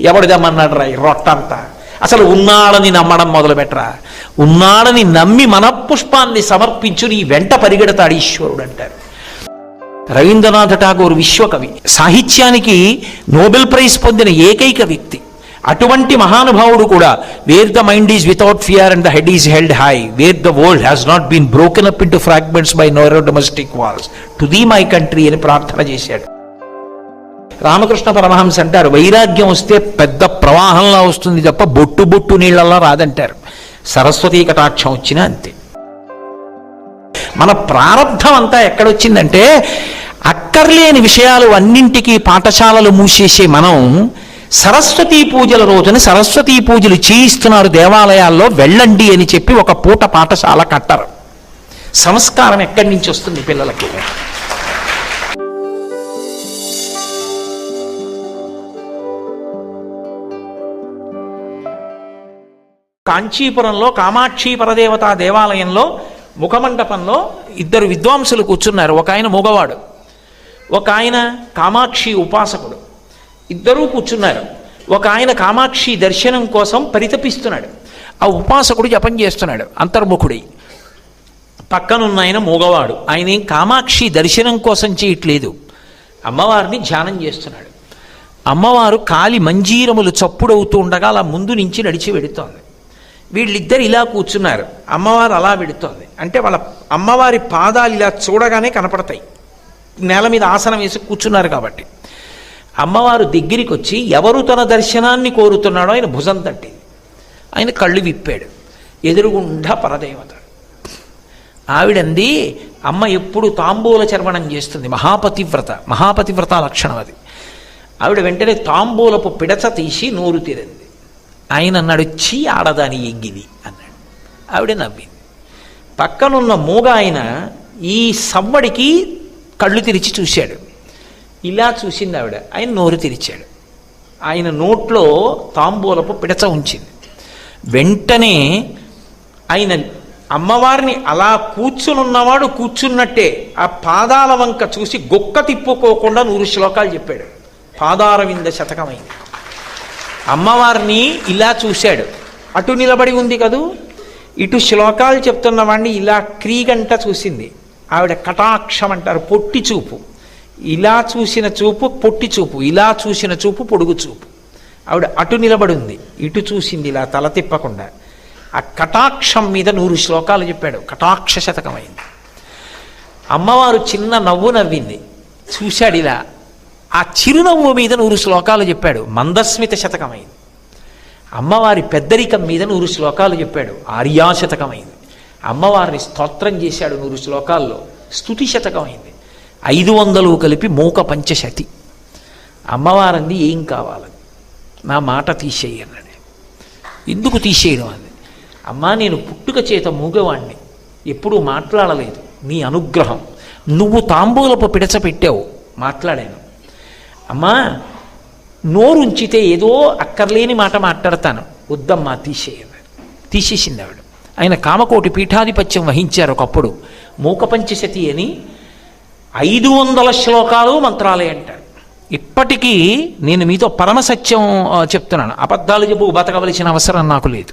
ఎవడిదమ్మన్నాడు రా ఈ రొట్టంతా? అసలు ఉన్నాడని నమ్మడం మొదలు పెట్టరా ఉన్నాడని నమ్మి మనపుష్పాన్ని సమర్పించు నీ వెంట పరిగెడతాడు ఈశ్వరుడు అంటారు. రవీంద్రనాథ్ ఠాగూర్ విశ్వకవి సాహిత్యానికి నోబెల్ ప్రైజ్ పొందిన ఏకైక వ్యక్తి. అటువంటి మహానుభావుడు కూడా where the mind is without fear and the head is held high. Where the world has not been broken up into fragments by narrow domestic walls. To thee my country అని ప్రార్థన చేశాడు. రామకృష్ణ పరమహంస అంటారు వైరాగ్యం వస్తే పెద్ద ప్రవాహంలా వస్తుంది తప్ప బొట్టు బొట్టు నీళ్ళలా రాదంటారు. సరస్వతీ కటాక్షం వచ్చినా అంతే. మన ప్రారంధం అంతా ఎక్కడొచ్చిందంటే అక్కర్లేని విషయాలు అన్నింటికీ పాఠశాలలు మూసేసే మనం సరస్వతీ పూజల రోజున సరస్వతీ పూజలు చేయిస్తున్నారు దేవాలయాల్లో వెళ్ళండి అని చెప్పి ఒక పూట పాఠశాల కట్టరు. సంస్కారం ఎక్కడి నుంచి వస్తుంది పిల్లలకి? కాంచీపురంలో కామాక్షి పరదేవతా దేవాలయంలో ముఖమండపంలో ఇద్దరు విద్వాంసులు కూర్చున్నారు. ఒక ఆయన మూగవాడు ఒక ఆయన కామాక్షి ఉపాసకుడు. ఇద్దరూ కూర్చున్నారు. ఒక ఆయన కామాక్షి దర్శనం కోసం పరితపిస్తున్నాడు. ఆ ఉపాసకుడు జపం చేస్తున్నాడు అంతర్ముఖుడి. పక్కనున్న ఆయన మూగవాడు ఆయన ఏం కామాక్షి దర్శనం కోసం చేయట్లేదు. అమ్మవారిని ధ్యానం చేస్తున్నాడు. అమ్మవారు కాలి మంజీరములు చప్పుడవుతూ ఉండగా అలా ముందు నుంచి నడిచి వెడుతోంది. వీళ్ళిద్దరు ఇలా కూర్చున్నారు. అమ్మవారు అలా వెడుతోంది అంటే వాళ్ళ అమ్మవారి పాదాలు ఇలా చూడగానే కనపడతాయి. నేల మీద ఆసనం వేసి కూర్చున్నారు కాబట్టి. అమ్మవారు దగ్గరికి వచ్చి ఎవరు తన దర్శనాన్ని కోరుతున్నాడో ఆయన భుజం తట్టింది ఆయన కళ్ళు విప్పాడు. ఎదురుగుండా పరదేవత. ఆవిడంది అమ్మ ఎప్పుడు తాంబూల చర్వణం చేస్తుంది. మహాపతివ్రత మహాపతివ్రత లక్షణం అది. ఆవిడ వెంటనే తాంబూలపు పిడచ తీసి నోరు తీరింది. ఆయన అన్నాడు చీ ఆడదాని ఎగ్గిది అన్నాడు. ఆవిడ నవ్వింది. పక్కనున్న మూగ ఆయన ఈ సవ్వడికి కళ్ళు తెరిచి చూశాడు. ఇలా చూసింది ఆవిడ. ఆయన నోరు తెరిచాడు. ఆయన నోట్లో తాంబూలపు పిడచ ఉంచింది. వెంటనే ఆయన అమ్మవారిని అలా కూర్చునున్నవాడు కూర్చున్నట్టే ఆ పాదాల వంక చూసి గొక్క తిప్పుకోకుండా నూరు శ్లోకాలు చెప్పాడు. పాదారవింద శతకమైంది. అమ్మవారిని ఇలా చూశాడు. అటు నిలబడి ఉంది కదూ? ఇటు శ్లోకాలు చెప్తున్న వాడిని ఇలా క్రీగంట చూసింది. ఆవిడ కటాక్షం అంటారు పొట్టి చూపు. ఇలా చూసిన చూపు పొట్టి చూపు. ఇలా చూసిన చూపు పొడుగు చూపు. ఆవిడ అటు నిలబడి ఉంది ఇటు చూసింది ఇలా తల తిప్పకుండా. ఆ కటాక్షం మీద నూరు శ్లోకాలు చెప్పాడు. కటాక్ష శతకమైంది. అమ్మవారు చిన్న నవ్వు నవ్వింది. చూశాడు ఇలా. ఆ చిరునవ్వు మీద నూరు శ్లోకాలు చెప్పాడు. మందస్మిత శతకమైంది. అమ్మవారి పెద్దరికం మీద నూరు శ్లోకాలు చెప్పాడు. ఆర్యాశతకమైంది. అమ్మవారిని స్తోత్రం చేశాడు నూరు శ్లోకాల్లో. స్థుతి శతకమైంది. ఐదు వందలు కలిపి మూక పంచశతి. అమ్మవారంది ఏం కావాలి? నా మాట తీసేయి అన్నాడు. ఎందుకు తీసేయడం అంది? అమ్మా నేను పుట్టుక చేత మూగవాణ్ణి. ఎప్పుడూ మాట్లాడలేదు. నీ అనుగ్రహం. నువ్వు తాంబూలపు పిడచ పెట్టావు. మాట్లాడాను. అమ్మా నోరుంచితే ఏదో అక్కర్లేని మాట మాట్లాడతాను. వద్దమ్మా తీసేయన్నాడు తీసేసింది ఆవిడ. ఆయన కామకోటి పీఠాధిపత్యం వహించారు ఒకప్పుడు. మూకపంచశతి అని ఐదు వందల శ్లోకాలు మంత్రాలే అంటారు. ఇప్పటికీ నేను మీతో పరమసత్యం చెప్తున్నాను. అబద్ధాలు చెప్పు బతకవలసిన అవసరం నాకు లేదు.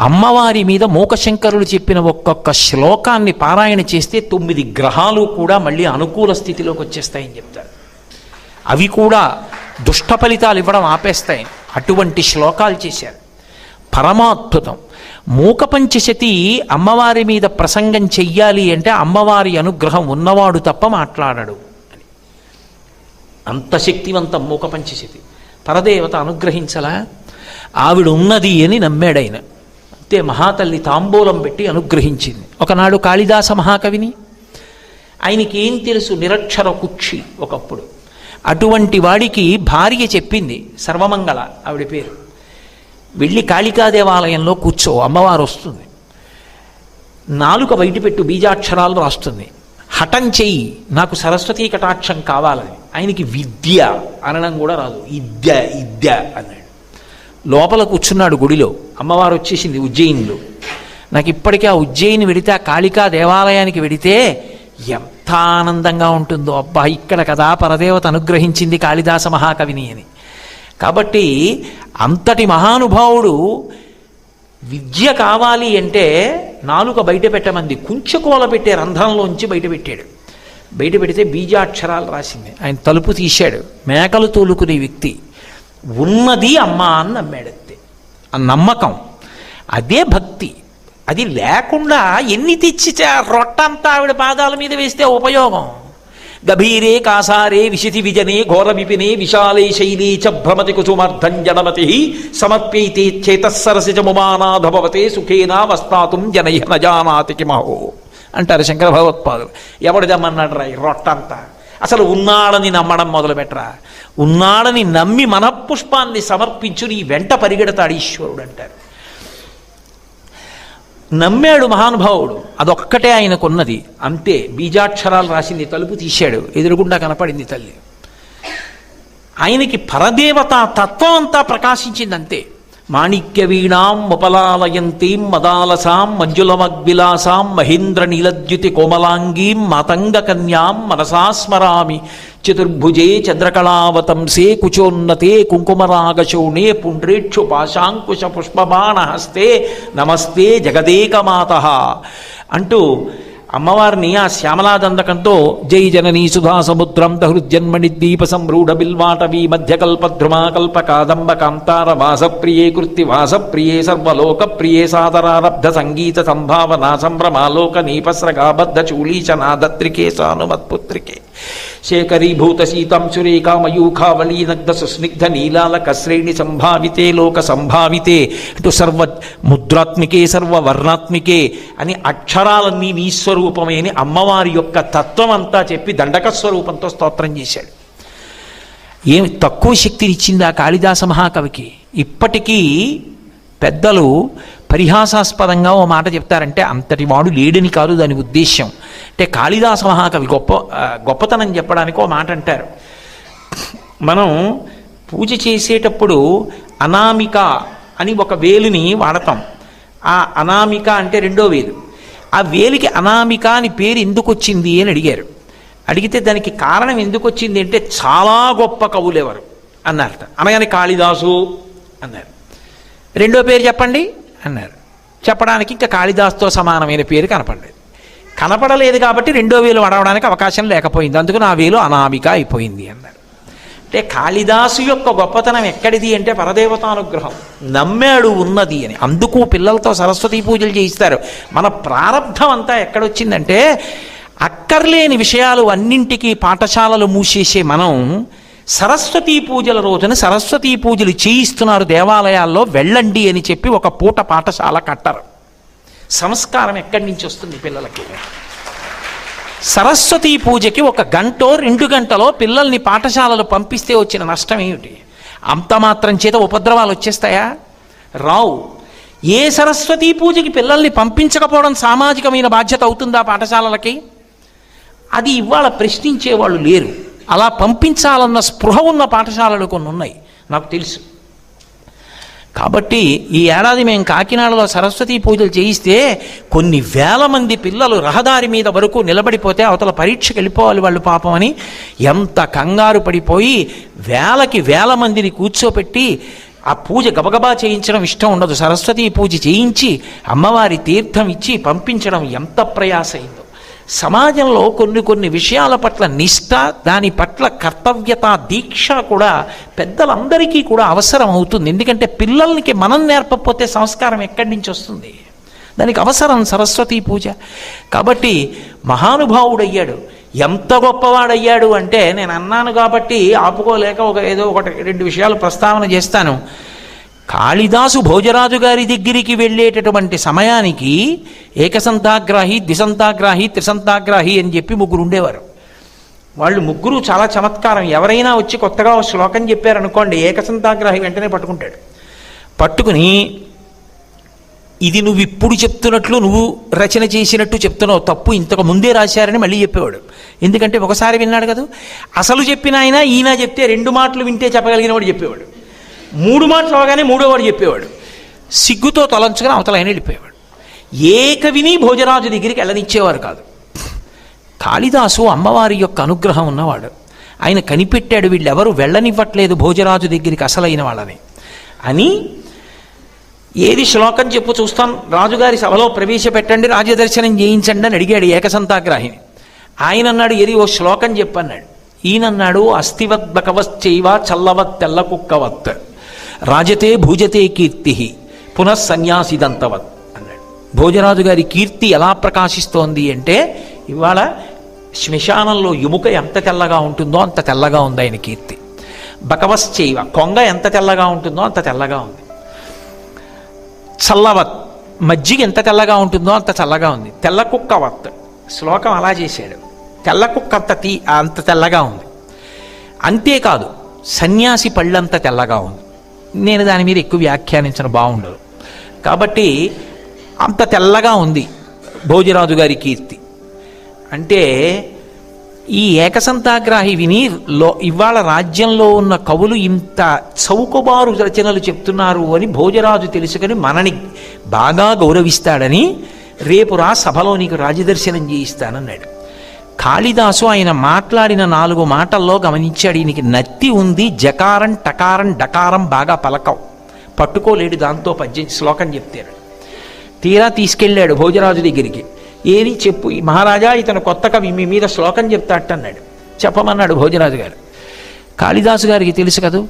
అమ్మవారి మీద మూకశంకరులు చెప్పిన ఒక్కొక్క శ్లోకాన్ని పారాయణ చేస్తే తొమ్మిది గ్రహాలు కూడా మళ్ళీ అనుకూల స్థితిలోకి వచ్చేస్తాయని చెప్తారు. అవి కూడా దుష్ట ఫలితాలు ఇవ్వడం ఆపేస్తాయి. అటువంటి శ్లోకాలు చేశారు. పరమాద్భుతం. మూకపంచశతి అమ్మవారి మీద ప్రసంగం చెయ్యాలి అంటే అమ్మవారి అనుగ్రహం ఉన్నవాడు తప్ప మాట్లాడడు అని. అంత శక్తివంతం మూకపంచశతి పరదేవత అనుగ్రహించలా? ఆవిడ ఉన్నది అని నమ్మాడైన అంతే మహాతల్లి తాంబూలం పెట్టి అనుగ్రహించింది. ఒకనాడు కాళిదాస మహాకవిని. ఆయనకి ఏం తెలుసు నిరక్షర కుక్షి ఒకప్పుడు. అటువంటి వాడికి భార్య చెప్పింది సర్వమంగళ ఆవిడ పేరు. వెళ్ళి కాళికా దేవాలయంలో కూర్చో అమ్మవారు వస్తుంది. నాలుక బయటపెట్టు బీజాక్షరాలు రాస్తుంది. హఠం చెయ్యి నాకు సరస్వతీ కటాక్షం కావాలని. ఆయనకి విద్య అనడం కూడా రాదు. ఇద్య ఇద్య అన్నాడు. లోపల కూర్చున్నాడు గుడిలో. అమ్మవారు వచ్చేసింది ఉజ్జయినిలో. నాకు ఇప్పటికే ఆ ఉజ్జయిని వెడితే ఆ కాళికా దేవాలయానికి వెడితే ఎంత ఆనందంగా ఉంటుందో. అబ్బా ఇక్కడ కదా పరదేవత అనుగ్రహించింది కాళిదాస మహాకవిని అని. కాబట్టి అంతటి మహానుభావుడు విద్య కావాలి అంటే నాలుక బయట పెట్టమంది. కుంచెకోల పెట్టే రంధ్రంలోంచి బయట పెట్టాడు. బయట పెడితే బీజాక్షరాలు రాసింది. ఆయన తలుపు తీశాడు. మేకలు తోలుకునే వ్యక్తి. ఉన్నది అమ్మ అని నమ్మాడు అంతే. ఆ నమ్మకం. అదే భక్తి. అది లేకుండా ఎన్ని తెచ్చితే రొట్టంతా ఆవిడ పాదాల మీద వేస్తే ఉపయోగం. గభీరే కాసారే విశితి విజనే ఘోర విపినే విశాలే శైలీ చ భ్రమతి కుసుమర్ధం జనమతి సమర్ప్యైతే చ భవతే సుఖేనా వస్తాతుం జనయ నజానాతి కిమహో. అంటారు శంకర భగవత్పాదులు. ఎవడు దమ్మన్నాడు రా రొట్టంతా? అసలు ఉన్నాడని నమ్మడం మొదలుపెట్టరా? ఉన్నాడని నమ్మి మనఃపుష్పాన్ని సమర్పించు నీ వెంట పరిగెడతాడు ఈశ్వరుడు అంటారు. నమ్మాడు మహానుభావుడు. అదొక్కటే ఆయనకున్నది. అంతే బీజాక్షరాలు రాసింది తలుపు తీశాడు. ఎదురుగుండా కనపడింది తల్లి. ఆయనకి పరదేవత తత్వం అంతా ప్రకాశించింది అంతే. మాణిక్య వీణాం ఉపలాలయంతీం మదాలసాం మంజులమగ్విలాసాం మహేంద్ర నీలద్యుతి కోమలాంగీం మాతంగ కన్యాం మనసా స్మరామి. చతుర్భుజే చంద్రకళావతంసే కుచోన్నతే కుంకుమరాగశోణే పుండ్రేక్షు పాశాంకుశ పుష్పబాణహస్తే నమస్తే జగదేకమాత అంటూ అమ్మవారిని ఆ శ్యామలాదండకంతో జై జననీ సుధా సముద్రం దహృజన్మణి దీప సంరూఢ బిల్వాటవీ మధ్యకల్పద్రుమా కల్ప కాదంబ కాంతార వాసప్రియే కృత్తి వాసప్రియే సర్వలోక ప్రియే సాదరారబ్ధ సంగీత సంభావనా సంభ్రమాలోక నీపస్రగాబద్ధ చూలీచనాదత్రికే సానుమత్పుత్రికే శేఖరీభూత సీతాంశురేఖా మయూఖావళీ నగ్ధ సుస్నిగ్ధ నీలాలక శ్రేణి సంభావితే లోక సంభావితే అంటూ సర్వ ముద్రాత్మికే సర్వ వర్ణాత్మికే అని అక్షరాలన్నీ నీ స్వరూపమే అని అమ్మవారి యొక్క తత్వం అంతా చెప్పి దండక స్వరూపంతో స్తోత్రం చేశాడు. ఏమి తక్కువ శక్తినిచ్చింది ఆ కాళిదాస మహాకవికి? ఇప్పటికీ పెద్దలు పరిహాసాస్పదంగా ఓ మాట చెప్తారంటే అంతటి వాడు లేడని కాదు దాని ఉద్దేశ్యం. అంటే కాళిదాస మహాకవి గొప్ప గొప్పతనం చెప్పడానికి ఓ మాట అంటారు మనం పూజ చేసేటప్పుడు అనామిక అని ఒక వేలుని వాడతాం. ఆ అనామిక అంటే రెండో వేలు. ఆ వేలికి అనామిక అని పేరు ఎందుకు వచ్చింది అని అడిగారు. అడిగితే దానికి కారణం ఎందుకు వచ్చింది అంటే చాలా గొప్ప కవులు ఎవరు? అన్నారట. అనగానే కాళిదాసు అన్నారు. రెండో పేరు చెప్పండి? అన్నారు. చెప్పడానికి ఇంకా కాళిదాస్తో సమానమైన పేరు కనపడలేదు. కనపడలేదు కాబట్టి రెండో వేలు అడవడానికి అవకాశం లేకపోయింది. అందుకు నా వేలు అనామిక అయిపోయింది అన్నారు అంటే కాళిదాసు యొక్క గొప్పతనం ఎక్కడిది అంటే పరదేవతానుగ్రహం. నమ్మాడు ఉన్నది అని. అందుకు పిల్లలతో సరస్వతీ పూజలు చేయిస్తారు. మన ప్రారంధం అంతా ఎక్కడొచ్చిందంటే అక్కర్లేని విషయాలు అన్నింటికీ పాఠశాలలు మూసేసే మనం సరస్వతీ పూజల రోజున సరస్వతీ పూజలు చేయిస్తున్నారు దేవాలయాల్లో వెళ్ళండి అని చెప్పి ఒక పూట పాఠశాల కట్టరు. సంస్కారం ఎక్కడి నుంచి వస్తుంది పిల్లలకి? సరస్వతీ పూజకి ఒక గంటో రెండు గంటలో పిల్లల్ని పాఠశాలలు పంపిస్తే వచ్చిన నష్టం ఏమిటి? అంత మాత్రం చేత ఉపద్రవాలు వచ్చేస్తాయా? రావు. ఏ సరస్వతీ పూజకి పిల్లల్ని పంపించకపోవడం సామాజికమైన బాధ్యత అవుతుందా పాఠశాలలకి? అది ఇవాళ ప్రశ్నించేవాళ్ళు లేరు. అలా పంపించాలన్న స్పృహ ఉన్న పాఠశాలలు కొన్ని ఉన్నాయి. నాకు తెలుసు. కాబట్టి ఈ ఏడాది మేము కాకినాడలో సరస్వతీ పూజలు చేయిస్తే కొన్ని వేల మంది పిల్లలు రహదారి మీద వరకు నిలబడిపోతే అవతల పరీక్షకు వెళ్ళిపోవాలి వాళ్ళు పాపం అని ఎంత కంగారు పడిపోయి వేలకి వేల మందిని కూర్చోపెట్టి ఆ పూజ గబగబా చేయించడం ఇష్టం ఉండదు. సరస్వతీ పూజ చేయించి అమ్మవారి తీర్థం ఇచ్చి పంపించడం ఎంత ప్రయాసైందో సమాజంలో కొన్ని కొన్ని విషయాల పట్ల నిష్ఠ దాని పట్ల కర్తవ్యత దీక్ష కూడా పెద్దలందరికీ కూడా అవసరం అవుతుంది ఎందుకంటే పిల్లలకి మనం నేర్పకపోతే సంస్కారం ఎక్కడి నుంచి వస్తుంది? దానికి అవసరం సరస్వతీ పూజ. కాబట్టి మహానుభావుడయ్యాడు. ఎంత గొప్పవాడయ్యాడు అంటే నేను అన్నాను కాబట్టి ఆపుకోలేక ఒక ఏదో ఒకటి రెండు విషయాలు ప్రస్తావన చేస్తాను. కాళిదాసు భోజరాజు గారి దగ్గరికి వెళ్ళేటటువంటి సమయానికి ఏకసంతాగ్రాహి ద్విసంతాగ్రాహి త్రిసంతాగ్రాహి అని చెప్పి ముగ్గురు ఉండేవారు. వాళ్ళు ముగ్గురు చాలా చమత్కారం. ఎవరైనా వచ్చి కొత్తగా ఒక శ్లోకం చెప్పారనుకోండి ఏకసంతాగ్రాహి వెంటనే పట్టుకుంటాడు. పట్టుకుని ఇది నువ్వు ఇప్పుడు చెప్తున్నట్లు నువ్వు రచన చేసినట్టు చెప్తున్నావు తప్పు ఇంతకు ముందే రాశారని మళ్ళీ చెప్పేవాడు. ఎందుకంటే ఒకసారి విన్నాడు కదా? అసలు చెప్పిన ఆయన ఈయన చెప్తే రెండు మాటలు వింటే చెప్పగలిగిన వాడు చెప్పేవాడు. మూడు మాటలు అవగానే మూడోవాడు చెప్పేవాడు. సిగ్గుతో తలంచుకొని అవతల ఆయన వెళ్ళిపోయేవాడు. ఏకవిని భోజరాజు దగ్గరికి వెళ్ళనిచ్చేవారు కాదు. కాళిదాసు అమ్మవారి యొక్క అనుగ్రహం ఉన్నవాడు. ఆయన కనిపెట్టాడు వీళ్ళెవరు వెళ్ళనివ్వట్లేదు భోజరాజు దగ్గరికి అసలైన వాళ్ళని. అని ఏది శ్లోకం చెప్పు చూస్తాం. రాజుగారి సభలో ప్రవేశపెట్టండి రాజదర్శనం చేయించండి అని అడిగాడు ఏకసంతాగ్రాహిని ఆయన అన్నాడు ఏది ఓ శ్లోకం చెప్పన్నాడు. ఈయనన్నాడు అస్థివత్ బకవశ్చైవ చల్లవత్ తెల్ల కుక్కవత్. రాజతే భూజతే కీర్తి పునః సన్యాసిదంతవత్ అన్నాడు. భోజరాజు గారి కీర్తి ఎలా ప్రకాశిస్తోంది అంటే ఇవాళ శ్మశానంలో ఎముక ఎంత తెల్లగా ఉంటుందో అంత తెల్లగా ఉంది ఆయన కీర్తి. బకవశ్చైవ కొంగ ఎంత తెల్లగా ఉంటుందో అంత తెల్లగా ఉంది. చల్లవత్ మజ్జిగ ఎంత తెల్లగా ఉంటుందో అంత చల్లగా ఉంది. తెల్ల కుక్కవత్ శ్లోకం అలా చేశాడు. తెల్ల కుక్క అంత తీ అంత తెల్లగా ఉంది. అంతేకాదు సన్యాసి పళ్ళంత తెల్లగా ఉంది. నేను దాని మీద ఎక్కువ వ్యాఖ్యానించడం బాగుండదు. కాబట్టి అంత తెల్లగా ఉంది భోజరాజు గారి కీర్తి. అంటే ఈ ఏకసంతాగ్రాహి విని లో ఇవాళ రాజ్యంలో ఉన్న కవులు ఇంత చౌకబారు రచనలు చెప్తున్నారు అని భోజరాజు తెలుసుకొని మనని బాగా గౌరవిస్తాడని రేపు రా సభలో నీకు రాజదర్శనం చేయిస్తానన్నాడు. కాళిదాసు ఆయన మాట్లాడిన నాలుగు మాటల్లో గమనించాడు ఈయనకి నత్తి ఉంది జకారం టకారం డకారం బాగా పలకం పట్టుకోలేడు దాంతో పద్యం శ్లోకం చెప్తాడు. తీరా తీసుకెళ్ళాడు భోజరాజు దగ్గరికి. ఏది చెప్పు ఈ మహారాజా ఇతను కొత్త కవి మీ మీద శ్లోకం చెప్తాట అన్నాడు. చెప్పమన్నాడు భోజరాజు గారు. కాళిదాసు గారికి తెలుసు కదా?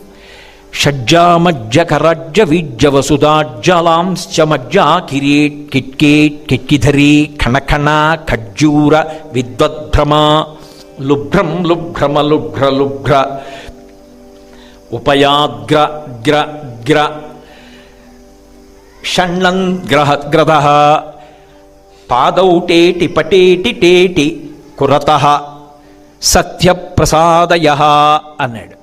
షడ్జామజ్జ కరజ్జ వీజ్జ వసుదాజ్జలాంశ్చ మజ్జ కిరీట్ కిట్కేట్ కిట్కిధరి ఖణఖణ ఖజ్జూర విద్వద్భ్రమ లుభ్రం లుభ్రమ లుభ్ర లుభ్ర ఉపయాగ్ర గ్ర గ్ర షణ్ణం గ్రహ గ్రద పాదౌ టేటి పటేటి టేటి కురత సత్యప్రసాదయ అన్నాడు.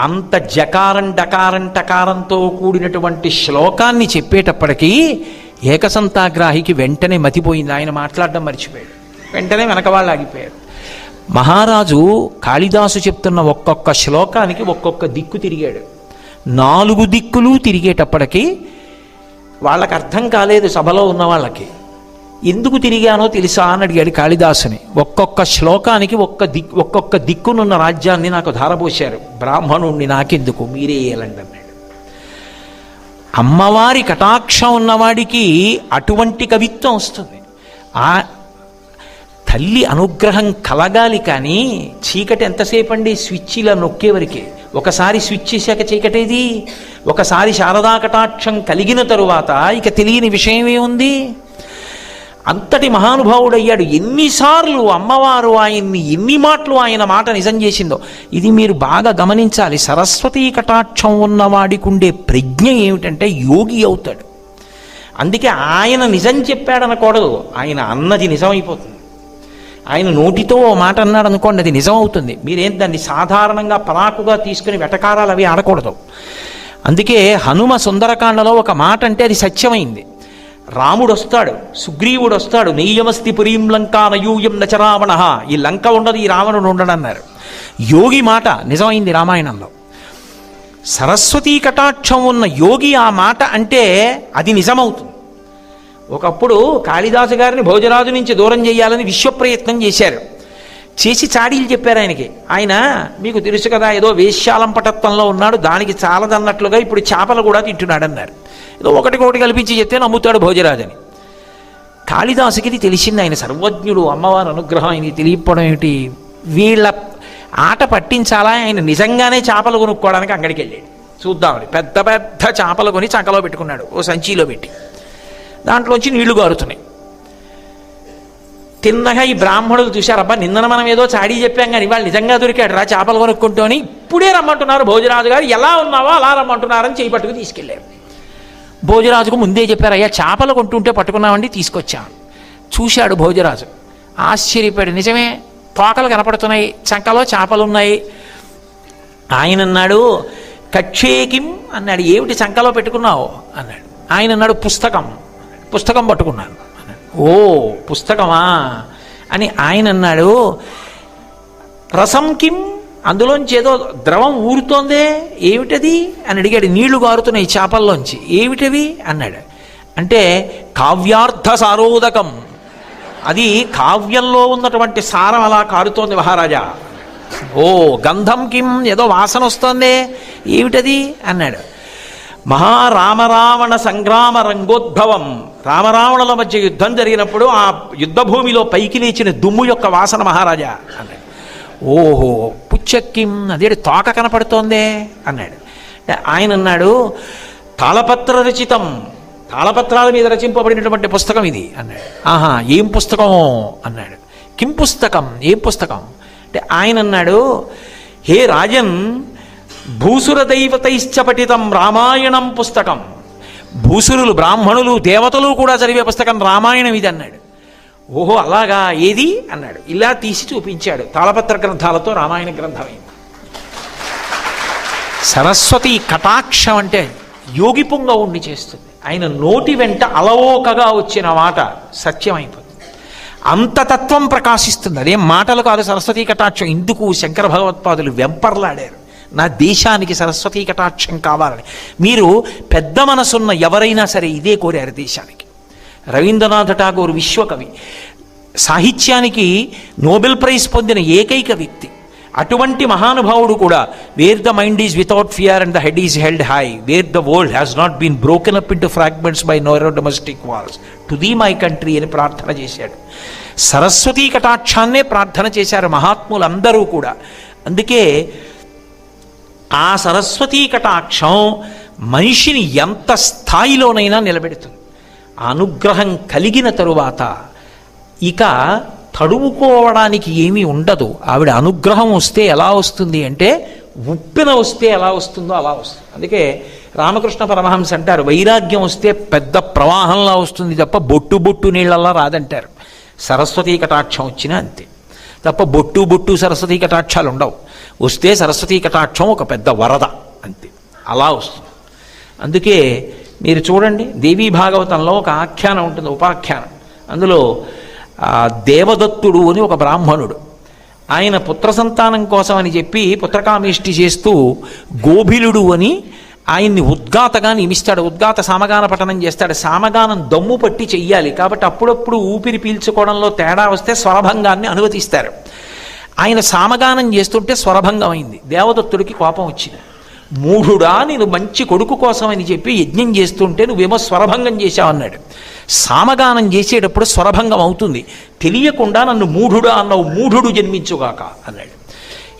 అంత జకారం డకారం టకారంతో కూడినటువంటి శ్లోకాన్ని చెప్పేటప్పటికీ ఏకసంతాగ్రాహికి వెంటనే మతిపోయింది. ఆయన మాట్లాడడం మర్చిపోయాడు. వెంటనే వెనక వాళ్ళు ఆగిపోయారు. మహారాజు కాళిదాసు చెప్తున్న ఒక్కొక్క శ్లోకానికి ఒక్కొక్క దిక్కు తిరిగాడు. నాలుగు దిక్కులు తిరిగేటప్పటికీ వాళ్ళకి అర్థం కాలేదు సభలో ఉన్న వాళ్ళకి. ఎందుకు తిరిగానో తెలుసా అని అడిగాడు కాళిదాసుని. ఒక్కొక్క శ్లోకానికి ఒక్క దిక్ ఒక్కొక్క దిక్కునున్న రాజ్యాన్ని నాకు ధారపోశారు. బ్రాహ్మణుణ్ణి నాకెందుకు? మీరే ఏలండి అన్నాడు. అమ్మవారి కటాక్షం ఉన్నవాడికి అటువంటి కవిత్వం వస్తుంది. ఆ తల్లి అనుగ్రహం కలగాలి కానీ చీకటి ఎంతసేపు అండి స్విచ్ ఇలా నొక్కేవరకే ఒకసారి స్విచ్ చేశాక చీకటేది? ఒకసారి శారదా కటాక్షం కలిగిన తరువాత ఇక తెలియని విషయం ఏముంది అంతటి మహానుభావుడయ్యాడు. ఎన్నిసార్లు అమ్మవారు ఆయన్ని ఎన్ని మాటలు ఆయన మాట నిజం చేసిందో. ఇది మీరు బాగా గమనించాలి. సరస్వతీ కటాక్షం ఉన్నవాడికి ఉండే ప్రజ్ఞ ఏమిటంటే యోగి అవుతాడు. అందుకే ఆయన నిజం చెప్పాడనకూడదు. ఆయన అన్నది నిజమైపోతుంది. ఆయన నోటితో ఓ మాట అన్నాడు అనుకోండి అది నిజం అవుతుంది మీరేం దాన్ని సాధారణంగా పరాకుగా తీసుకుని వెటకారాలు అవి ఆడకూడదు. అందుకే హనుమ సుందరకాండలో ఒక మాట అంటే అది సత్యమైంది. రాముడు వస్తాడు సుగ్రీవుడు వస్తాడు నెయ్యమస్తి పురీం లంకా నయూయం నచరావణ ఈ లంక ఉండదు ఈ రావణుడు ఉండడన్నారు. యోగి మాట నిజమైంది రామాయణంలో. సరస్వతీ కటాక్షం ఉన్న యోగి ఆ మాట అంటే అది నిజమవుతుంది. ఒకప్పుడు కాళిదాసు గారిని భోజరాజు నుంచి దూరం చేయాలని విశ్వప్రయత్నం చేశారు. చేసి చాడీలు చెప్పారు ఆయనకి. ఆయన మీకు తెలుసు కదా ఏదో వేశ్యాలంపటత్వంలో ఉన్నాడు దానికి చాలదన్నట్లుగా ఇప్పుడు చేపలు కూడా తింటున్నాడన్నారు. ఒకటి ఒకటి కల్పించి చెప్తే నమ్ముతాడు భోజరాజని. కాళిదాసుకి ఇది తెలిసింది ఆయన సర్వజ్ఞుడు అమ్మవారి అనుగ్రహం ఆయనకి తెలియకపోవడం ఏమిటి? వీళ్ళ ఆట పట్టించాలా? ఆయన నిజంగానే చేపలు కొనుక్కోవడానికి అంగడికి వెళ్ళాడు. చూద్దామని పెద్ద పెద్ద చేపలు కొని చంకలో పెట్టుకున్నాడు. ఓ సంచిలో పెట్టి. దాంట్లోంచి నీళ్ళు గారుతున్నాయి తిన్నగా ఈ బ్రాహ్మణులు చూశారు అబ్బా నిన్న మనం ఏదో చాడీ చెప్పాం కానీ వాళ్ళు నిజంగా దొరికాడు రా చేపలు కొనుక్కుంటూ అని ఇప్పుడే రమ్మంటున్నారు భోజరాజు గారు. ఎలా ఉన్నావో? అలా రమ్మంటున్నారని చేయి పట్టుకు తీసుకెళ్ళారు. భోజరాజుకు ముందే చెప్పారు అయ్యా చేపలు కొంటుంటే పట్టుకున్నామండి తీసుకొచ్చాను చూశాడు భోజరాజు. ఆశ్చర్యపోయాడు నిజమే తోకలు కనపడుతున్నాయి చంకలో చేపలు ఉన్నాయి ఆయన అన్నాడు కక్షేకిం అన్నాడు ఏమిటి చంకలో పెట్టుకున్నావు? అన్నాడు. ఆయన అన్నాడు పుస్తకం. పుస్తకం పట్టుకున్నాను. ఓ పుస్తకమా? అని ఆయన అన్నాడు రసం కిం అందులోంచి ఏదో ద్రవం ఊరుతోందే ఏమిటది? అని అడిగాడు. నీళ్ళు గారుతున్నాయి చేపల్లోంచి. ఏమిటవి? అన్నాడు. అంటే కావ్యార్థ సారోదకం. అది కావ్యంలో ఉన్నటువంటి సారం అలా కారుతోంది మహారాజా. ఓ గంధం కిం ఏదో వాసన వస్తోందే. ఏమిటది? అన్నాడు. మహారామరావణ సంగ్రామ రంగోద్భవం. రామరావణుల మధ్య యుద్ధం జరిగినప్పుడు ఆ యుద్ధభూమిలో పైకి లేచిన దుమ్ము యొక్క వాసన మహారాజా అన్నాడు. ఓహో పుచ్చక్కిం అదేడు తోక కనపడుతోందే అన్నాడు. ఆయన అన్నాడు తాళపత్ర రచితం తాళపత్రాల మీద రచింపబడినటువంటి పుస్తకం ఇది అన్నాడు. ఆహా ఏం పుస్తకం అన్నాడు. కిం పుస్తకం ఏం పుస్తకం? అంటే ఆయన అన్నాడు హే రాజన్ భూసుర దైవతైశ్చ పఠితం రామాయణం పుస్తకం. భూసురులు బ్రాహ్మణులు దేవతలు కూడా చదివే పుస్తకం రామాయణం ఇది అన్నాడు. ఓహో అలాగా ఏది? అన్నాడు. ఇలా తీసి చూపించాడు. తాళపత్ర గ్రంథాలతో రామాయణ గ్రంథం సరస్వతి కటాక్షం అంటే యోగి ఉండి చేస్తుంది. ఆయన నోటి వెంట అలవోకగా వచ్చిన మాట సత్యమైపోతుంది. అంత తత్వం ప్రకాశిస్తుంది. అదేం మాటలు కాదు సరస్వతీ కటాక్షం. ఇందుకు శంకర భగవత్పాదులు వెంపర్లాడారు. నా దేశానికి సరస్వతీ కటాక్షం కావాలని. మీరు పెద్ద మనసున్న ఎవరైనా సరే ఇదే కోరారు దేశానికి. రవీంద్రనాథ్ ఠాగూర్ విశ్వకవి. సాహిత్యానికి నోబెల్ ప్రైజ్ పొందిన ఏకైక వ్యక్తి. అటువంటి మహానుభావుడు కూడా where the mind is without fear and the head is held high where the world has not been broken up into fragments by narrow domestic walls to thee my country అని ప్రార్థన చేశాడు. సరస్వతీ కటాక్షాన్నే ప్రార్థన చేశారు మహాత్ములందరూ కూడా. అందుకే ఆ సరస్వతీ కటాక్షం మనిషిని ఎంత స్థాయిలోనైనా నిలబెడుతుంది. అనుగ్రహం కలిగిన తరువాత ఇక తడుముకోవడానికి ఏమీ ఉండదు. ఆవిడ అనుగ్రహం వస్తే ఎలా వస్తుంది అంటే ఉప్పిన వస్తే ఎలా వస్తుందో అలా వస్తుంది. అందుకే రామకృష్ణ పరమహంస అంటారు వైరాగ్యం వస్తే పెద్ద ప్రవాహంలా వస్తుంది తప్ప బొట్టు బొట్టు నీళ్ళల్లా రాదంటారు. సరస్వతీ కటాక్షం వచ్చినా అంతే. తప్ప బొట్టు బొట్టు సరస్వతీ కటాక్షాలు ఉండవు. వస్తే సరస్వతీ కటాక్షం ఒక పెద్ద వరద అంతే. అలా వస్తుంది. అందుకే మీరు చూడండి దేవీ భాగవతంలో ఒక ఆఖ్యానం ఉంటుంది ఉపాఖ్యానం. అందులో దేవదత్తుడు అని ఒక బ్రాహ్మణుడు. ఆయన పుత్ర సంతానం కోసం అని చెప్పి పుత్రకామిష్టి చేస్తూ గోభిలుడు అని ఆయన్ని ఉద్గాతగా నియమిస్తాడు. ఉద్గాత సామగాన పఠనం చేస్తాడు. సామగానం దమ్ము పట్టి చెయ్యాలి. కాబట్టి అప్పుడప్పుడు ఊపిరి పీల్చుకోవడంలో తేడా వస్తే స్వరభంగాన్ని అనుమతిస్తారు ఆయన సామగానం చేస్తుంటే స్వరభంగం అయింది దేవదత్తుడికి కోపం వచ్చింది. మూఢుడా నేను మంచి కొడుకు కోసమని చెప్పి యజ్ఞం చేస్తుంటే నువ్వేమో స్వరభంగం చేశావన్నాడు సామగానం చేసేటప్పుడు స్వరభంగం అవుతుంది. తెలియకుండా నన్ను మూఢుడా అన్నావు మూఢుడు జన్మించుగాక అన్నాడు.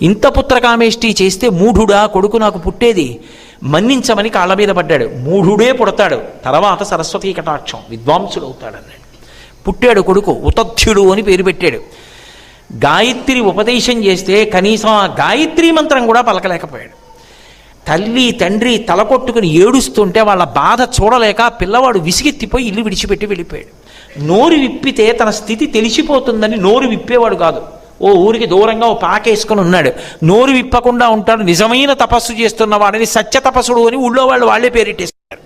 ఇంత పుత్రకామేష్టి చేస్తే మూఢుడా కొడుకు నాకు పుట్టేది? మన్నించమని కాళ్ళ మీద పడ్డాడు. మూఢుడే పుడతాడు. తర్వాత సరస్వతీ కటాక్షం విద్వాంసుడు అవుతాడు అన్నాడు. పుట్టాడు కొడుకు ఉతథ్యుడు అని పేరు పెట్టాడు. గాయత్రి ఉపదేశం చేస్తే కనీసం ఆ గాయత్రి మంత్రం కూడా పలకలేకపోయాడు. తల్లి తండ్రి తల కొట్టుకుని ఏడుస్తుంటే వాళ్ళ బాధ చూడలేక పిల్లవాడు విసిగెత్తిపోయి ఇల్లు విడిచిపెట్టి వెళ్ళిపోయాడు. నోరు విప్పితే తన స్థితి తెలిసిపోతుందని నోరు విప్పేవాడు కాదు. ఓ ఊరికి దూరంగా ఓ పాకేసుకుని ఉన్నాడు. నోరు విప్పకుండా ఉంటాడు. నిజమైన తపస్సు చేస్తున్న వాడిని సత్య తపస్సుడు అని ఊళ్ళో వాళ్ళు వాళ్ళే పేరెట్టేస్తారు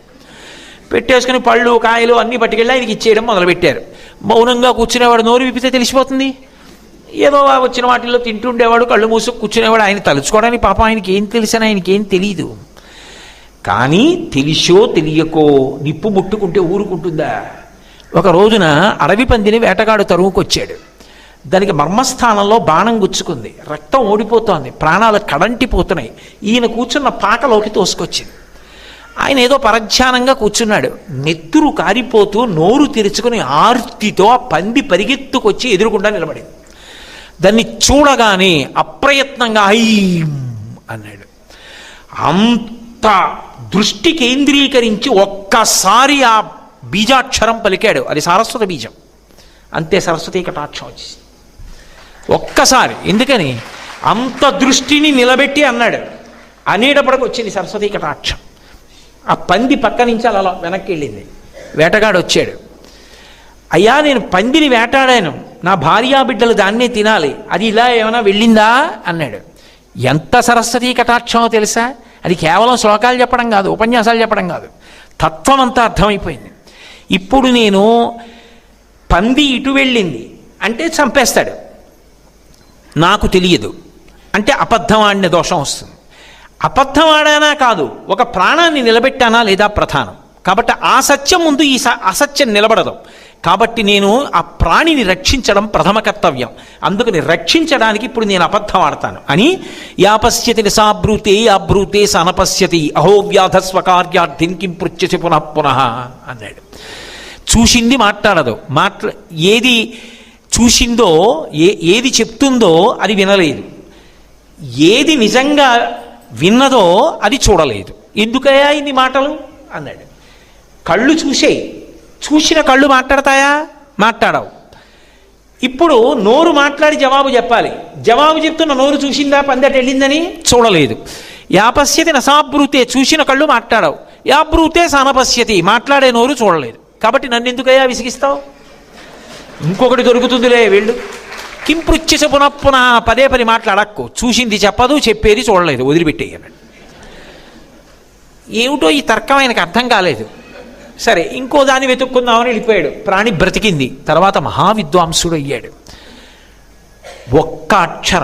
పెట్టేసుకుని పళ్ళు కాయలు అన్నీ పట్టుకెళ్ళి ఆయనకి ఇచ్చేయడం మొదలుపెట్టారు. మౌనంగా కూర్చునేవాడు నోరు విప్పితే తెలిసిపోతుంది? ఏదో వచ్చిన వాటిల్లో తింటుండేవాడు కళ్ళు మూసుకు కూర్చునేవాడు ఆయన తలుచుకోవడానికి పాపం ఆయనకి ఏం తెలిసిన ఆయనకి ఏం తెలియదు కానీ తెలిసో తెలియకో నిప్పు ముట్టుకుంటే ఊరుకుంటుందా? ఒక రోజున అడవి పందిని వేటగాడు తరువుకొచ్చాడు. దానికి మర్మస్థానంలో బాణం గుచ్చుకుంది. రక్తం ఓడిపోతోంది ప్రాణాలు కడంటిపోతున్నాయి ఈయన కూర్చున్న పాకలోకి తోసుకొచ్చింది. ఆయన ఏదో పరధ్యానంగా కూర్చున్నాడు. నెత్తురు కారిపోతూ నోరు తెరుచుకుని ఆర్తితో ఆ పంది పరిగెత్తుకొచ్చి ఎదురుకుండా నిలబడింది. దాన్ని చూడగానే అప్రయత్నంగా ఐ అన్నాడు. అంత దృష్టి కేంద్రీకరించి ఒక్కసారి ఆ బీజాక్షరం పలికాడు. అది సరస్వత బీజం. అంతే సరస్వతి కటాక్షం వచ్చేసి ఒక్కసారి ఎందుకని? అంత దృష్టిని నిలబెట్టి అన్నాడు. అనేటప్పటికి వచ్చింది సరస్వతి కటాక్షం. ఆ పంది పక్క నుంచి అలా వెనక్కి వెళ్ళింది. వేటగాడు వచ్చాడు. అయ్యా నేను పందిని వేటాడాను. నా భార్యా బిడ్డలు దాన్నే తినాలి. అది ఇలా ఏమైనా వెళ్ళిందా? అన్నాడు. ఎంత సరస్వతీ కటాక్షమో తెలుసా? అది కేవలం శ్లోకాలు చెప్పడం కాదు ఉపన్యాసాలు చెప్పడం కాదు. తత్వం అంతా అర్థమైపోయింది. ఇప్పుడు నేను పంది ఇటు వెళ్ళింది అంటే చంపేస్తాడు. నాకు తెలియదు. అంటే అబద్ధం ఆడిన దోషం వస్తుంది. అబద్ధం ఆడానా కాదు ఒక ప్రాణాన్ని నిలబెట్టానా లేదా ప్రధానం? కాబట్టి ఆ సత్యం ముందు ఈ స- అసత్యం నిలబడదు. కాబట్టి నేను ఆ ప్రాణిని రక్షించడం ప్రథమ కర్తవ్యం. అందుకని రక్షించడానికి ఇప్పుడు నేను అబద్ధం ఆడతాను. అని యాపశ్యతి నిసాబ్రూతే అబ్రూతే సనపశ్యతి అహో వ్యాధస్వకార్యార్థిన్ కిం పృచ్చసి పునః పునః అన్నాడు. చూసింది మాట్లాడదు. మాట్లా ఏది చూసిందో ఏ ఏది చెప్తుందో అది వినలేదు. ఏది నిజంగా విన్నదో అది చూడలేదు. ఎందుకయ్యా ఇన్ని మాటలు? అన్నాడు. కళ్ళు చూసే చూసిన కళ్ళు మాట్లాడతాయా? మాట్లాడవు. ఇప్పుడు నోరు మాట్లాడి జవాబు చెప్పాలి. జవాబు చెప్తున్న నోరు చూసిందా? పందట వెళ్ళిందని? చూడలేదు. యాపశ్యతి నసాబ్రూతే చూసిన కళ్ళు మాట్లాడవు. యాబ్రూతే సానపశ్యతి మాట్లాడే నోరు చూడలేదు. కాబట్టి నన్ను ఎందుకయ్యా విసిగిస్తావు? ఇంకొకటి దొరుకుతుందిలే వీళ్ళు. కింపృచ్ఛస పునఃపున పదే పది మాట్లాడక్కు చూసింది చెప్పదు చెప్పేది చూడలేదు. వదిలిపెట్టేయన్నాడు ఏమిటో ఈ తర్కం ఆయనకు అర్థం కాలేదు. సరే ఇంకో దాన్ని వెతుక్కుందామని వెళ్ళిపోయాడు. ప్రాణి బ్రతికింది. తర్వాత మహావిద్వాంసుడు అయ్యాడు ఒక్క అక్షరం.